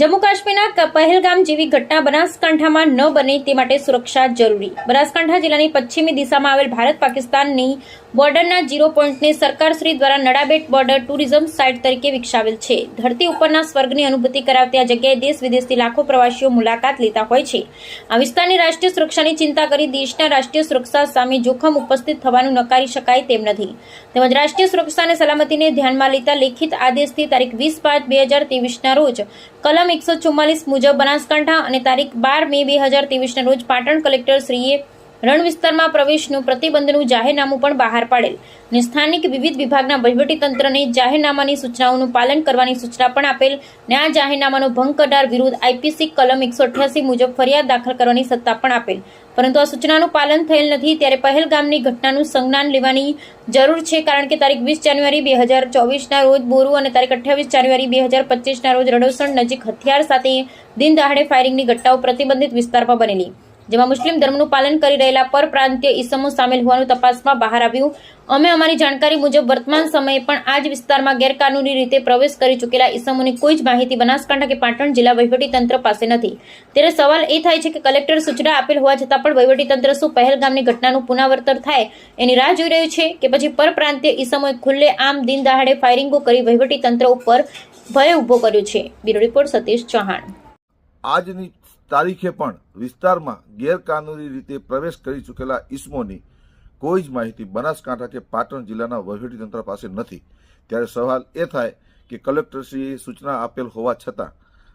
જમ્મુ કાશ્મીરના પહેલગામ જેવી ઘટના બનાસકાંઠામાં ન બને તે માટે સુરક્ષા જરૂરી. બનાસકાંઠા જિલ્લાની પશ્ચિમી દિશામાં આવેલ ભારત પાકિસ્તાનની બોર્ડરના ઝીરો પોઈન્ટને સરકારશ્રી દ્વારા નડાબેટ બોર્ડર ટુરિઝમ સાઇટ તરીકે વિકસાવેલ છે. ધરતી ઉપરના સ્વર્ગની અનુભૂતિ કરાવતી આ જગ્યાએ દેશ વિદેશથી લાખો પ્રવાસીઓ મુલાકાત લેતા હોય છે. આ વિસ્તારની રાષ્ટ્રીય સુરક્ષાની ચિંતા કરી દેશના રાષ્ટ્રીય સુરક્ષા સામે જોખમ ઉપસ્થિત થવાનું નકારી શકાય તેમ નથી. તેમજ રાષ્ટ્રીય સુરક્ષા અને સલામતીને ધ્યાનમાં લેતા લેખિત આદેશથી તારીખ વીસ પાંચ બે હજાર તેવીસના રોજ કલમ એકસો ચુમ્માલીસ મુજબ બનાસકાંઠા અને તારીખ બાર મે બે હજાર ત્રેવીસના રોજ પાટણ કલેક્ટર શ્રીએ રણ વિસ્તારમાં પ્રવેશનું પ્રતિબંધનું જાહેરનામું પણ બહાર પાડેલ. અને સ્થાનિક વિવિધ વિભાગના વહીવટીતંત્રને જાહેરનામાની સૂચનાઓનું પાલન કરવાની સૂચના પણ આપેલ. અને આ જાહેરનામાનો ભંગ કરનાર વિરુદ્ધ આઈપીસી કલમ એકસો મુજબ ફરિયાદ દાખલ કરવાની સત્તા પણ આપેલ. પરંતુ આ સૂચનાનું પાલન થયેલ નથી, ત્યારે પહેલગામની ઘટનાનું સંજ્ઞાન લેવાની જરૂર છે, કારણ કે તારીખ વીસ જાન્યુઆરી બે હજાર ચોવીસના રોજ બોરુ અને તારીખ અઠ્યાવીસ જાન્યુઆરી બે હજાર પચીસના રોજ રડોસણ નજીક હથિયાર સાથે દિન દહાડે ફાયરિંગની ઘટનાઓ પ્રતિબંધિત વિસ્તારમાં બનેલી. જેમાં મુસ્લિમ ધર્મનું પાલન કરી રહેલા પરપ્રાંતીય ઈસમો સામેલ હોવાનું તપાસમાં બહાર આવ્યું. અમે અમારી જાણકારી મુજબ વર્તમાન સમયે પણ આ જ વિસ્તારમાં ગેરકાનૂની રીતે પ્રવેશ કરી ચૂકેલા ઈસમોની કોઈ જ માહિતી બનાસકાંઠા કે પાટણ જિલ્લા વહીવટીતંત્ર પાસે નથી. ત્યારે સવાલ એ થાય છે કે કલેક્ટર સૂચના આપેલ હોવા છતાં પણ વહીવટીતંત્ર શું પહેલગામની ઘટનાનું પુનરાવર્તન થાય એની રાહ જોઈ રહ્યું છે કે પછી પરપ્રાંતીય ઈસમોએ ખુલ્લે આમ દિન દહાડે ફાયરિંગો કરી વહીવટીતંત્ર ઉપર ભય ઊભો કર્યો છે. Bureau report Satish Chauhan. આજની તારીખે પણ વિસ્તારમાં ગેરકાનૂની રીતે પ્રવેશ કરી ચૂકેલા ઇસમોની કોઈ જ માહિતી બનાસકાંઠા કે પાટણ જિલ્લાના વહીવટીતંત્ર પાસે નથી. ત્યારે સવાલ એ થાય કે કલેક્ટરશ્રીએ સૂચના આપેલ હોવા છતાં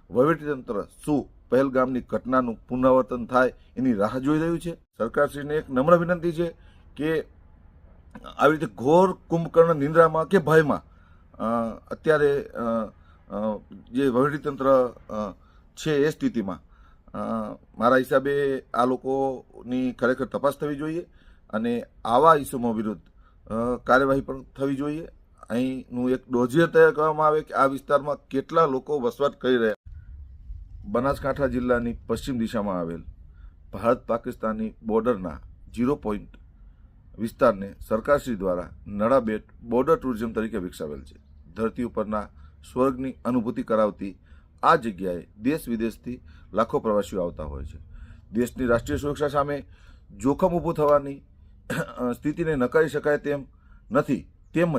વહીવટીતંત્ર શું પહેલગામની ઘટનાનું પુનરાવર્તન થાય એની રાહ જોઈ રહ્યું છે? સરકારશ્રીને એક નમ્ર વિનંતી છે કે આવી રીતે ઘોર કુંભકર્ણ નિંદ્રામાં કે ભયમાં અત્યારે જે વહીવટીતંત્ર છે એ સ્થિતિમાં મારા હિસાબે આ લોકોની ખરેખર તપાસ થવી જોઈએ અને આવા ઇસમો વિરુદ્ધ કાર્યવાહી પણ થવી જોઈએ. અહીંનું એક ડોઝિયર તૈયાર કરવામાં આવે કે આ વિસ્તારમાં કેટલા લોકો વસવાટ કરી રહ્યા બનાસકાંઠા જિલ્લાની પશ્ચિમ દિશામાં આવેલ ભારત પાકિસ્તાનની બોર્ડરના ઝીરો પોઈન્ટ વિસ્તારને સરકારશ્રી દ્વારા નડાબેટ બોર્ડર ટુરિઝમ તરીકે વિકસાવેલ છે. ધરતી ઉપરના સ્વર્ગની અનુભૂતિ કરાવતી આ જગ્યાએ દેશ વિદેશથી લાખો પ્રવાસીઓ આવતા હોય છે. દેશની રાષ્ટ્રીય સુરક્ષા સામે જોખમ ઊભું થવાની સ્થિતિને નકારી શકાય તેમ નથી તેમજ